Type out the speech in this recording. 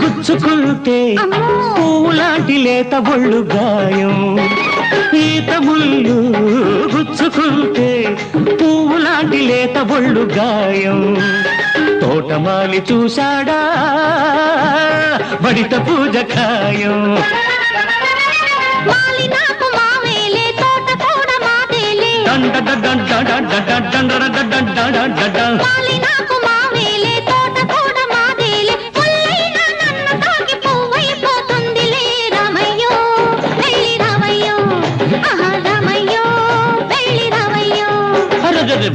గుచ్చుకుంటే అమ్మో! పువ్వులాంటి లేత ఒళ్ళు గాయం. ఈత ముళ్ళు గుచ్చుకుంటే పువ్వులాంటి లేత ఒళ్ళు గాయం. తోటమాలి చూశాడా? బడిత పూజ ఖాయం. మాలి నాకు మావేలే తోట కూడా మాదేలే. డండ డండ যদি